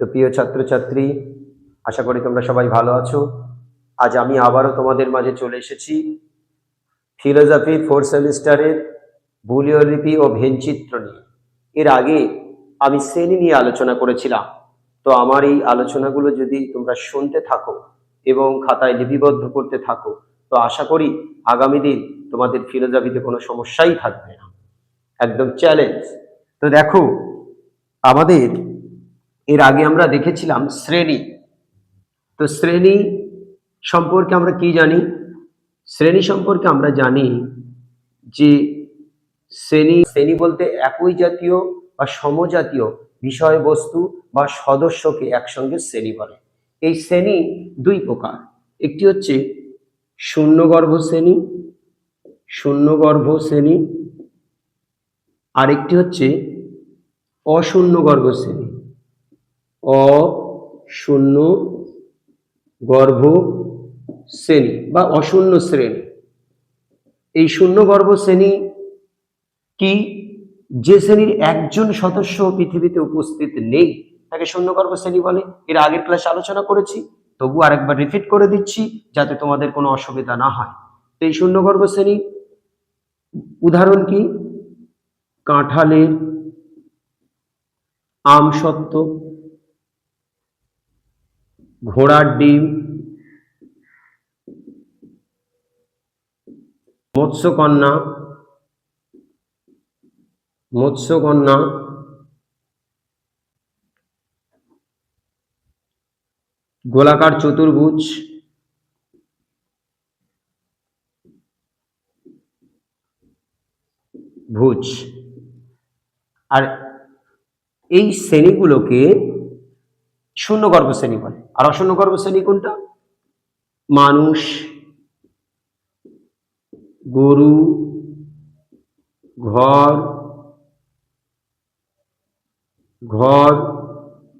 তো প্রিয় ছাত্রছাত্রী, আশা করি তোমরা সবাই ভালো আছো। আজ আমি আবারও তোমাদের মাঝে চলে এসেছি। ফিলোসফি ফোর সেমিস্টারের বুলীয় লিপি ও ভেনচিত্র নিয়ে। এর আগে আমি শ্রেণি নিয়ে আলোচনা করেছিলাম। তো আমার এই আলোচনাগুলো যদি তোমরা শুনতে থাকো এবং খাতায় লিপিবদ্ধ করতে থাকো, তো আশা করি আগামী দিন তোমাদের ফিলোসফিতে কোনো সমস্যাই থাকবে না। একদম চ্যালেঞ্জ। তো দেখো, আমাদের এর আগে আমরা দেখেছিলাম শ্রেণি। তো শ্রেণি সম্পর্কে আমরা কি জানি? শ্রেণি সম্পর্কে আমরা জানি যে শ্রেণি শ্রেণি বলতে একই জাতীয় বা সমজাতীয় বিষয়বস্তু বা সদস্যকে একসঙ্গে শ্রেণি বলে। এই শ্রেণি দুই প্রকার। একটি হচ্ছে শূন্যগর্ভ শ্রেণি শূন্যগর্ভ শ্রেণি। আরেকটি হচ্ছে অশূন্যগর্ভ শ্রেণি। অশূন্য গর্ভ শ্রেণি বা অশূন্য শ্রেণি। এই শূন্য গর্ভ শ্রেণি কি? যে শ্রেণির একজন সদস্য পৃথিবীতে উপস্থিত নেই, তাকে শূন্য শূন্যগর্ভ শ্রেণি বলে। এর আগের ক্লাসে আলোচনা করেছি তবু আরেকবার রিপিট করে দিচ্ছি যাতে তোমাদের কোনো অসুবিধা না হয়। তো এই শূন্যগর্ভ শ্রেণি উদাহরণ কি? কাঁঠালের আমসত্ত্ব ঘোড়ার ডিম মৎস্যকন্যা মৎস্যকন্যা গোলাকার চতুর্ভুজ ভুজ। আর এই শ্রেণীগুলোকে শূন্যগর্ভ শ্রেণি বলে। আর অশূন্যগর্ভ শ্রেণি কোনটা? মানুষ, গরু, ঘর ঘর,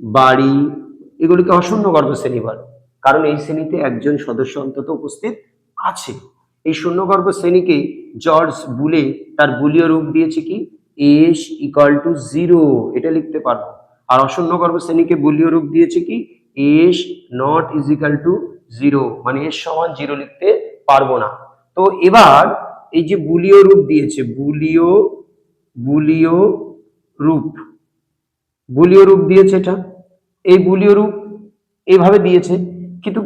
বাড়ি, এগুলিকে অশূন্য গর্ভ শ্রেণি বলে। কারণ এই শ্রেণীতে একজন সদস্য অন্তত উপস্থিত আছে। এই শূন্যগর্ভ শ্রেণীকে জর্জ বুলে তার বুলীয় রূপ দিয়েছে কি? S equal to zero. এটা লিখতে পারব। আর অশূন্য গর্ভ শ্রেণীকে বুলীয় রূপ দিয়েছে কি? S not equal to zero মানে এস সমান জিরো লিখতে পারব না। তো এবার এই যে বুলীয় রূপ দিয়েছে বুলীয় বুলীয় রূপ। বুলীয় রূপ দিয়েছে এটা। এই বুলীয় রূপ এইভাবে দিয়েছে, কিন্তু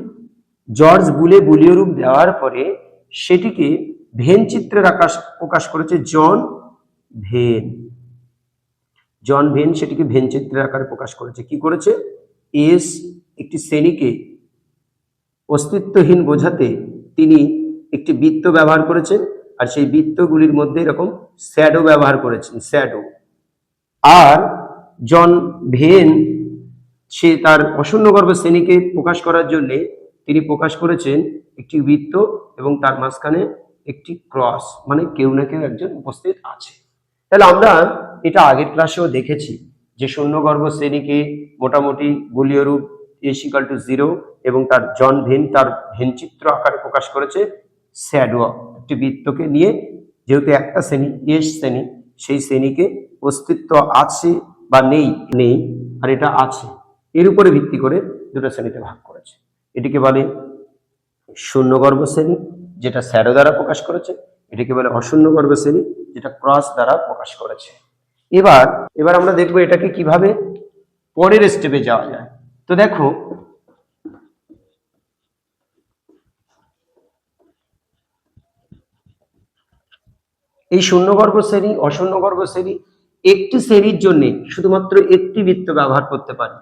জর্জ বুলে বুলীয় রূপ দেওয়ার পরে সেটিকে ভেন চিত্রের আকাশ প্রকাশ করেছে জন ভেন। জন ভেন সেটিকে ভেন চিত্রের আকারে প্রকাশ করেছে। কি করেছে? এস একটি শ্রেণীকে অস্তিত্বহীন বোঝাতে তিনি একটি বৃত্ত ব্যবহার করেছেন আর সেই বৃত্তগুলির মধ্যে এরকম শ্যাডো ব্যবহার করেছেন, শ্যাডো। আর জন ভেন, সে তার অশূন্যগর্ভ শ্রেণীকে প্রকাশ করার জন্যে তিনি প্রকাশ করেছেন একটি বৃত্ত এবং তার মাঝখানে একটি ক্রস মানে কেউ না কেউ একজন উপস্থিত আছে। তাহলে আমরা এটা আগের ক্লাসেও দেখেছি যে শূন্যগর্ভ শ্রেণীকে মোটামুটি বলীয় রূপ এসিকাল টু জিরো এবং তার জন ভেন, তার ভেনচিত্র আকারে প্রকাশ করেছে শ্যাডো একটি বৃত্তকে নিয়ে। যেহেতু একটা শ্রেণি, এস শ্রেণি, সেই শ্রেণীকে অস্তিত্ব আছে বা নেই নেই, আর এটা আছে। এর উপরে ভিত্তি করে দুটো শ্রেণীতে ভাগ করেছে। এটিকে বলে শূন্যগর্ভ শ্রেণি, যেটা স্যারো দ্বারা প্রকাশ করেছে। এটিকে বলে অশূন্যগর্ভ শ্রেণি, যেটা ক্রস দ্বারা প্রকাশ করেছে। এবার এবার আমরা দেখব এটাকে কীভাবে পরের স্টেপে যাওয়া যায়। তো দেখো, এই শূন্য শূন্যগর্ভ শ্রেণি অশূন্য অশূন্যগর্ভ শ্রেণি একটি শ্রেণির জন্য শুধুমাত্র একটি বৃত্ত ব্যবহার করতে পারে।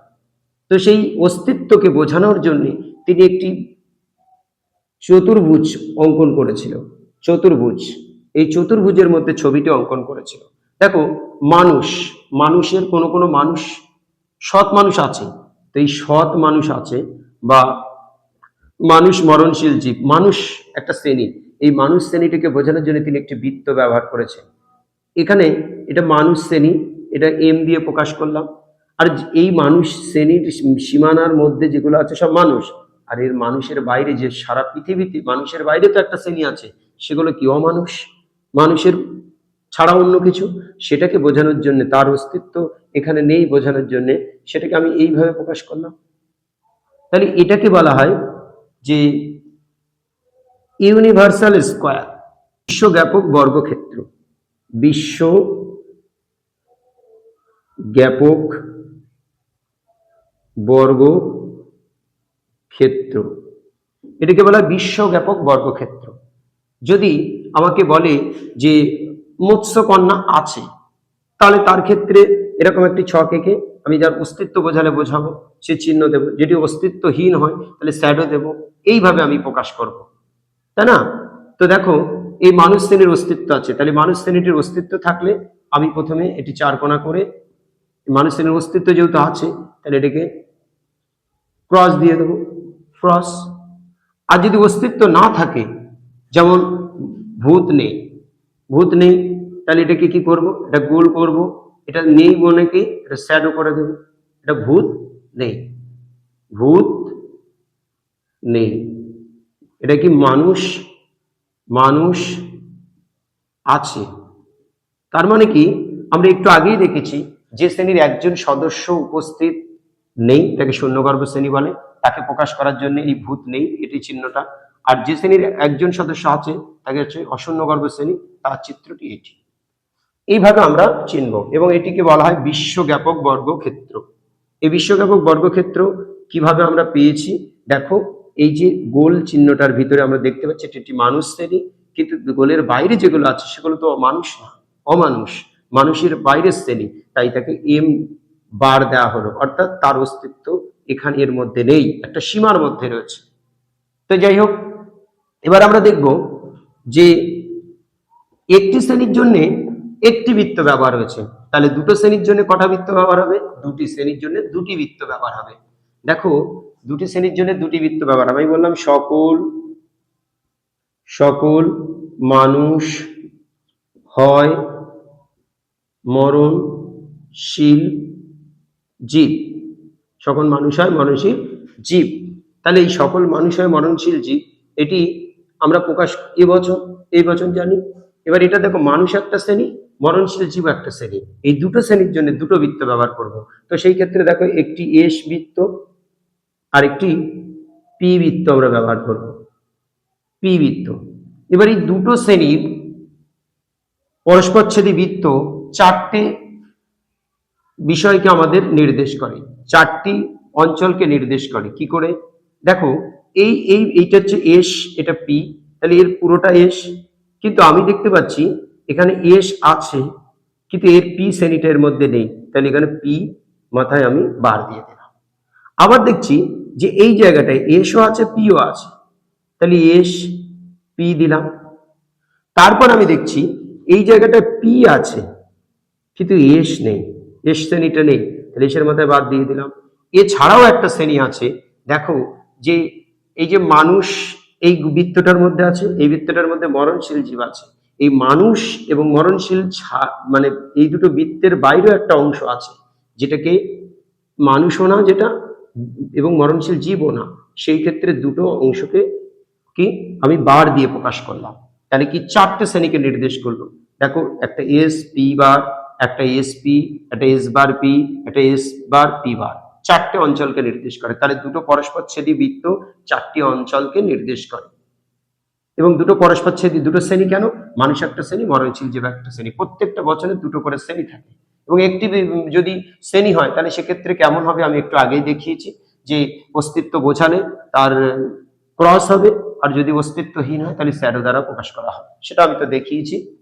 তো সেই অস্তিত্বকে বোঝানোর জন্য তিনি একটি চতুর্ভুজ অঙ্কন করেছিল। চতুর্ভুজ, এই চতুর্ভুজের মধ্যে ছবিটি অঙ্কন করেছিল। দেখো, মানুষ, মানুষের কোনো কোনো মানুষ সৎ মানুষ আছে। তো এই সৎ মানুষ আছে বা মানুষ মরণশীল জীব, মানুষ একটা শ্রেণি। এই মানুষ শ্রেণীটিকে বোঝানোর জন্য তিনি একটি বৃত্ত ব্যবহার করেছেন। এখানে এটা মানুষ শ্রেণি, এটা এম দিয়ে প্রকাশ করলাম। আর এই মানুষ শ্রেণির সীমানার মধ্যে যেগুলো আছে সব মানুষ। আর এর মানুষের বাইরে যে সারা পৃথিবীতে, মানুষের বাইরে তো একটা শ্রেণি আছে, সেগুলো কি অমানুষ? মানুষের ছাড়া অন্য কিছু, সেটাকে বোঝানোর জন্য, তার অস্তিত্ব এখানে নেই বোঝানোর জন্য, সেটাকে আমি এইভাবে প্রকাশ করলাম। তাহলে এটাকে বলা হয় যে ইউনিভার্সাল স্কোয়ার, বিশ্বব্যাপক বর্গক্ষেত্র। বিশ্ব ব্যাপক বর্গ ক্ষেত্র এটাকে বলা হয় বিশ্বব্যাপক বর্গক্ষেত্র। যদি আমাকে বলে যে মৎস্যকন্যা আছে। তাহলে তার ক্ষেত্রে এরকম একটি ছক এঁকে আমি যার অস্তিত্ব বোঝালে বোঝাবো, সে চিহ্ন দেব। যেটি অস্তিত্বহীন হয়, তাহলে স্যাডো দেব। এইভাবে আমি প্রকাশ করব। তাই না? তো দেখো, এই মানুষ শ্রেণির অস্তিত্ব আছে। তাহলে মানুষ শ্রেণীটির অস্তিত্ব থাকলে আমি প্রথমে এটি চার কোণা করে, মানুষ শ্রেণির অস্তিত্ব যেহেতু আছে, তাহলে এটাকে ক্রস দিয়ে দেবো। ক্রস আর যদি অস্তিত্ব না থাকে, যেমন ভূত নেই ভূত নেই, তাহলে এটাকে কি করব? এটা গোল করব। এটা নেই মনে কি? এটা শ্যাডো করে দেবো। এটা ভূত নেই। ভূত নেই। এটা কি মানুষ? মানুষ আছে। তার মানে কি? আমরা একটু আগেই দেখেছি, যে শ্রেণির একজন সদস্য উপস্থিত নেই, তাকে শূন্যগর্ভ শ্রেণি বলে। তাকে প্রকাশ করার জন্য এই ভূত নেই, এটি চিহ্নটা। আর যে শ্রেণির একজন সদস্য আছে, তাকে হচ্ছে অশূন্যগর্ভ শ্রেণি, তার চিত্রটি এটি। এইভাবে আমরা চিনব এবং এটিকে বলা হয় বিশ্বব্যাপক বর্গক্ষেত্র। এই বিশ্বব্যাপক বর্গক্ষেত্র কীভাবে আমরা পেয়েছি? দেখো, এই যে গোল চিহ্নটার ভিতরে আমরা দেখতে পাচ্ছি, এটি একটি মানুষ শ্রেণি, কিন্তু গোলের বাইরে যেগুলো আছে, সেগুলো তো মানুষ না, অমানুষ। মানুষের বাইরের শ্রেণি, তাই তাকে এম বার দেওয়া হলো। অর্থাৎ তার অস্তিত্ব এখানে এর মধ্যে নেই, একটা সীমার মধ্যে রয়েছে। তো যাই হোক এবার আমরা দেখব যে একটি শ্রেণির জন্য একটি বৃত্ত ব্যবহার হয়েছে। তাহলে দুটো শ্রেণির জন্য কটা বৃত্ত ব্যবহার হবে? দুটি শ্রেণির জন্য দুটি বৃত্ত ব্যবহার হবে। দেখো, দুটি শ্রেণির জন্য দুটি বৃত্ত ব্যবহার। আমি বললাম সকল সকল মানুষ হয় মরণশীল জীব। সকল মানুষ হয় মরণশীল জীব। তাহলে এই সকল মানুষ হয় মরণশীল জীব, এটি আমরা প্রকাশ এ বছর, এই বছর জানি। এবার এটা দেখো, মানুষ একটা শ্রেণি, মরণশীল জীব একটা শ্রেণি। এই দুটো শ্রেণির জন্য দুটো বৃত্ত ব্যবহার করব। তো সেই ক্ষেত্রে দেখো, একটি এস বৃত্ত আর একটি পি বৃত্ত আমরা ব্যবহার করব। পি বৃত্ত। এবার এই দুটো শ্রেণির পরস্পরচ্ছেদী বৃত্ত চারটে বিষয়কে আমাদের নির্দেশ করে, চারটি অঞ্চলকে নির্দেশ করে। কি করে? দেখো এই এই, এইটা হচ্ছে এস, এটা পি, তাহলে এর পুরোটা এস। কিন্তু আমি দেখতে পাচ্ছি এখানে এস আছে, কিন্তু এর পি এর মধ্যে নেই। তাহলে এখানে পি মাথায় আমি বার দিয়ে দিলাম। আবার দেখছি যে এই জায়গাটায় এসও আছে, পিও আছে। তাহলে এস, পি দিলাম। তারপর আমি দেখছি এই জায়গাটায় পি আছে, কিন্তু এস নেই। এস শ্রেণীটা নেই। তাহলে এসের মাথায় বাদ দিয়ে দিলাম। এছাড়াও একটা শ্রেণি আছে, দেখো যে এই যে মানুষ এই বৃত্তটার মধ্যে আছে, এই বৃত্তটার মধ্যে মরণশীল জীব আছে। এই মানুষ এবং মরণশীল মানে এই দুটো বৃত্তের বাইরেও একটা অংশ আছে, যেটাকে মানুষও না, যেটা এবং মরণশীল জীবও না। সেই ক্ষেত্রে দুটো অংশকে কি আমি বার দিয়ে প্রকাশ করলাম। তাহলে কি চারটে শ্রেণীকে নির্দেশ করল? দেখো, একটা এস পি বার একটা এস পি একটা এস বার পি একটা এস বার পি বার চারটে অঞ্চলকে নির্দেশ করে। তাহলে দুটো পরস্পর ছেদি বৃত্ত চারটি অঞ্চলকে নির্দেশ করে। এবং দুটো পরস্পর ছেদি দুটো শ্রেণি কেন? মানুষ একটা শ্রেণি মরণশীল জীব একটা শ্রেণি। প্রত্যেকটা বছরে দুটো করে শ্রেণি থাকে। এবং একটি যদি শ্রেণি হয়, তাহলে সেক্ষেত্রে কেমন হবে? আমি একটু আগেই দেখিয়েছি যে অস্তিত্ব বোঝালে তার ক্রস হবে। আর যদি অস্তিত্বহীন হয়, তাহলে স্যারো দ্বারা প্রকাশ করা হবে। সেটা আমি তো দেখিয়েছি।